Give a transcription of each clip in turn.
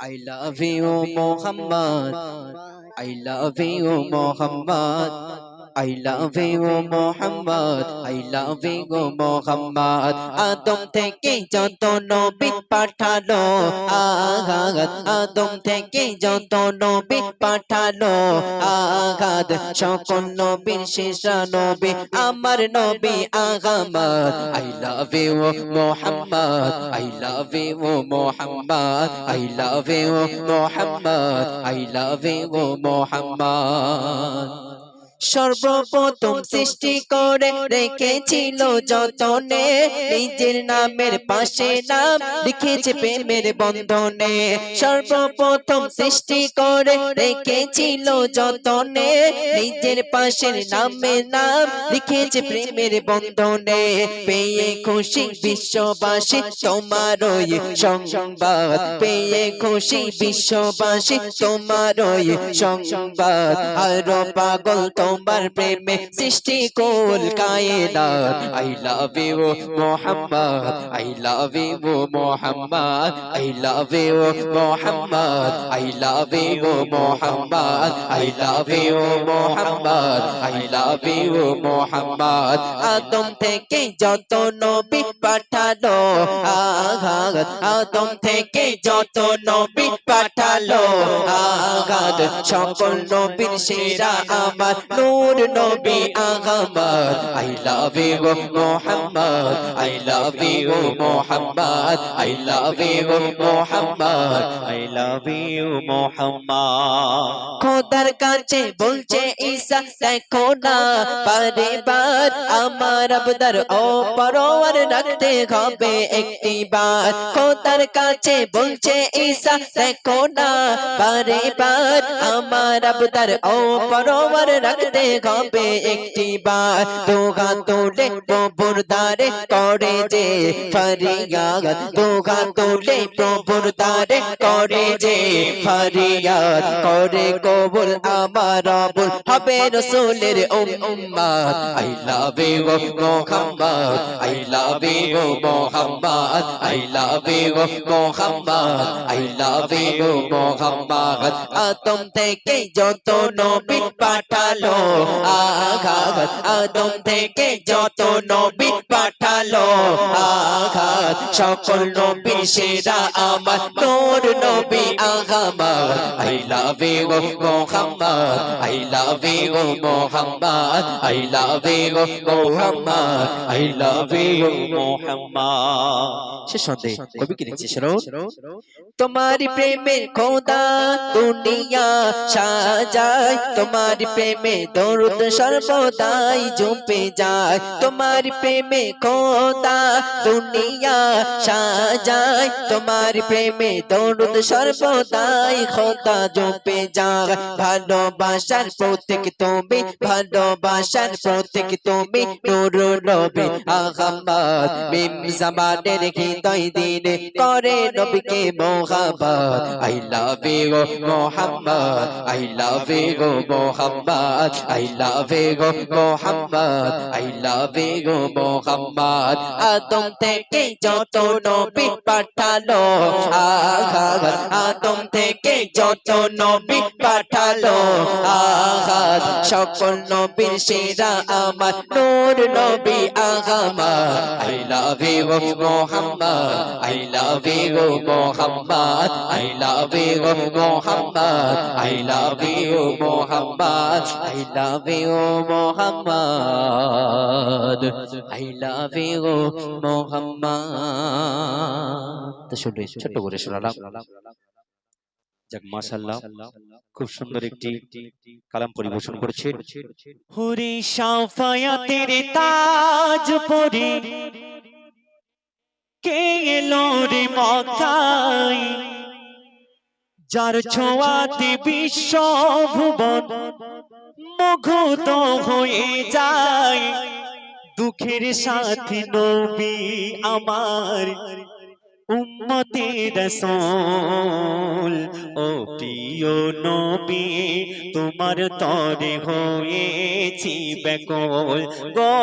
I love you Muhammad I love you Muhammad I love you Muhammad I love you Muhammad আদম থেকে যত নবী পাঠালো আগাদ আদম থেকে যত নবী পাঠালো আগাদ সকল নবীর শেষ নবী আমার নবী আগামদ I love you Muhammad I love you Muhammad I love you Muhammad I love you Muhammad সর্বপ্রথম সৃষ্টি করে রেখেছিল যতনে। নিজের নামের পাশে নাম লিখেছে প্রেমের বন্ধনে। সর্বপ্রথম সৃষ্টি করে রেখেছিল যতনে। নিজের পাশের নামে নাম লিখেছে প্রেমের বন্ধনে। পেয়ে খুশি বিশ্ববাসী তোমার ওই সংবাদ। পেয়ে খুশি বিশ্ববাসী তোমার ওই সংবাদ। আরও পাগল তোমার প্রেমে সৃষ্টি কোল কায়নাত I love you Muhammad I love you Muhammad I love you Muhammad I love you Muhammad I love you Muhammad I love you Muhammad Adam থেকে যত নবী পাঠালো, আঘাত। আদম থেকে যত নবী পাঠালো, আঘাত। সকল নবীর সেরা আমার নূর নবী আগামাদ I love you Muhammad I love you Muhammad I love you Muhammad I love you, Muhammad. খোদার কাছে বলছে ঈসা দেখো না। পারিবার আমার আবদার ও পরোয়ার রাখতে হবে একটি বার খোদার কাছে বলছে ঈসা দেখো না। পারিবার আমার আবদার ও পরোয়ার রাখতে হবে একটি বার। দোগা তোলে প্রভুর করে যে ফরিয়াদ। দোগা তোলে প্রভুর করে যে ফরিয়াদ। করে কবুল আমার রবুল হবে রসুলের উম্মাদ। I love you Muhammad. I love you Muhammad. I love you Muhammad. I love Muhammad Adam থেকে যত নবী পাঠালো আঘাত আদম থেকে যত নবী পাঠালো আঘাত সকল নবীর সেরা আমার নূর নবী আগামাদ I love you Muhammad I love you Muhammad I love you Muhammad I love you Muhammad. সে সন্দেহ কবি কি লিখছে তোমার প্রেমের খোদা দুনিয়া সাজায়। তোমার প্রেমে দরুদ সর্বদাই জপে যায়। তোমার প্রেমে খোদা দুনিয়া সাজায়। তোমার প্রেমে দরুদ সর্বদাই খোদা জপে যায়। ভালোবাসার প্রতীক তুমি, ভালোবাসার প্রতীক তুমি। নুর নবী আহমদ বিম জামানের হৃদয় দিনে করে নবীকে Muhammad. I love you Muhammad I love you Muhammad I love you Muhammad I love you Muhammad Adam থেকে যত নবী পাঠালো আঘাত আদম থেকে যত নবী পাঠালো আঘাত সকল নবীর সেরা আমার নূর নবী আগামাদ I love you Muhammad I love you Muhammad I love you Muhammad I love you Muhammad I love you Muhammad I love you Muhammad শুনে ছোট্ট করে শোনালাম। যাক, মাশাআল্লাহ, খুব সুন্দর একটি কালাম পরিবেশন করেছে হুরি সাফায়াতের তাজ পরে। কে এলো রে মক্কায়? যার ছোঁয়াতে বিশ্ব ভুবন মুগ্ধ হয়ে যায়। দুঃখের সাথী নবী আমার উম্মতে রসোল, ও প্রিয় নবী, তোমার তরে হয়েছি বেকল গো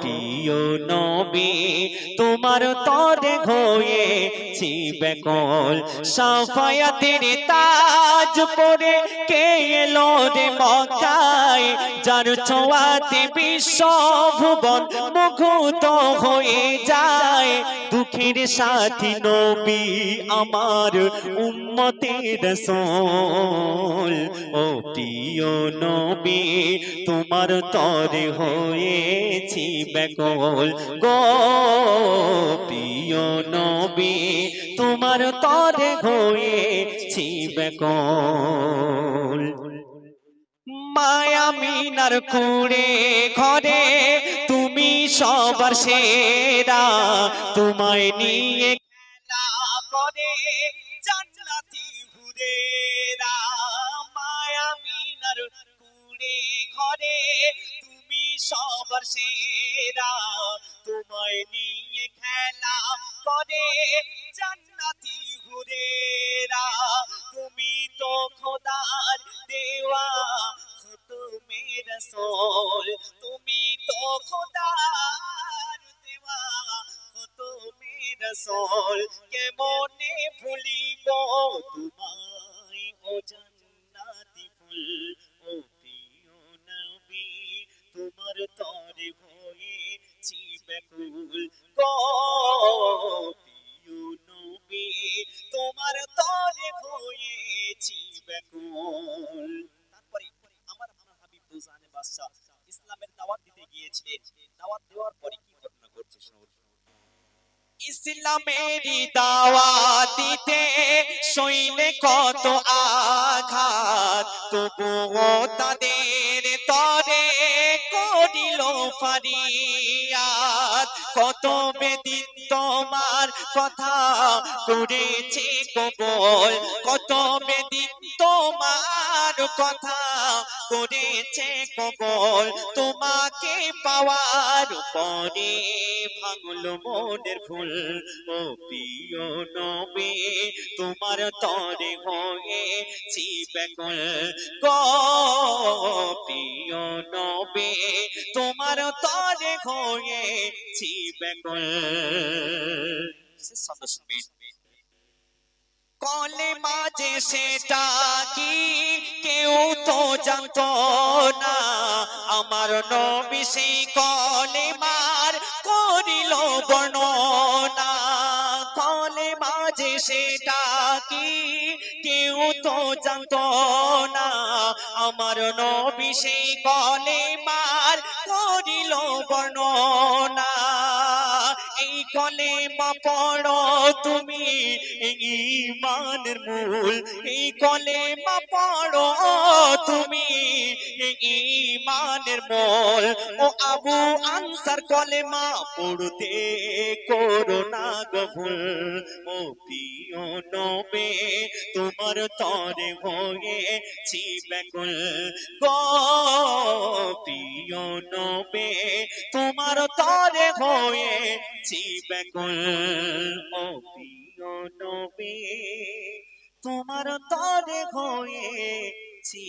প্রিয় নবী, তোমার তরে হয়েছি বেকল সাফায়াতের তাজ পরে কে এলো রে মক্কায়? যার ছোঁয়াতে বিশ্ব ভুবন মুগ্ধ হয়ে যায়। দুঃখের সাথী নবী আমার উম্মতের রসোল। ও প্রিয় নবী, তোমার তরে হয়েছি বেকল গো। প্রিয় নবী, তোমার তরে হয়েছি বেকল মায়া মিনার কুড়ে ঘরে সবার সেরা। তোমায় নিয়ে খেলা করে জান্নাতি হুরেরা মায়া মিনার কুড়ে ঘরে তুমি সবার সেরা। তোমায় নিয়ে খেলা করে জান্নাতি হুরেরা তুমি তো খোদার দেওয়া তুমি রসোল। তুমি খোদার দেওয়া তুমি রসোল কেমনে ভুলিব তোমায় ও জান্নাতি ফুল? ও প্রিয় নবী, তোমার তরে হয়েছি বেকুল ইসলামেরই দাওয়াত দিতে সইলে কত আঘাত? তবুও তাদের তরে করিল ফারিয়াদ। কত বেদিন তোমার কথা করেছে কবল? কত বেদিন তোমার কথা করেছে কবল তোমাকে পাওয়ার পরে ভাঙল মনের ফুল ও প্রিয় নবী, তোমার তরে হয়েছি বেকল গো প্রিয় নবী, তোমার তরে হয়েছি বেকল সদস্য কলে মাঝে সেটা কি? কেউ তো জানত না। আমার নবী সেই কলে মার করিল বর্ণনা। সেটা কি? কেউ তো জানতো না। আমার নবী সেই কলে মার করিল বর্ণনা। এই কলে মা পড়ো তুমি ইমানের মূল। এই কলে মা পড়ো তুমি ইমানের মূল। ও আবু আনসার কলে মা পড়তে করোনা গভুল ও প্রিয় নবে, তোমার তরে হয়ে ছি ব্যাকুল গো নবে, তোমার তরে হয়ে ছি ব্যাকুল ও প্রিয় নবে, তোমার তরে হয়ে ছি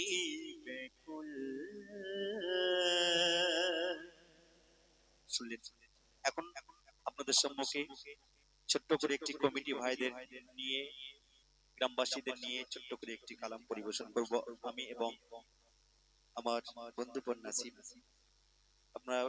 শুনলেন এখন আপনাদের সম্মুখে ছোট্ট করে একটি কমিটি ভাইদের নিয়ে, গ্রামবাসীদের নিয়ে ছোট্ট করে একটি কালাম পরিবেশন করব আমি এবং আমার বন্ধু নাসিম আপনারা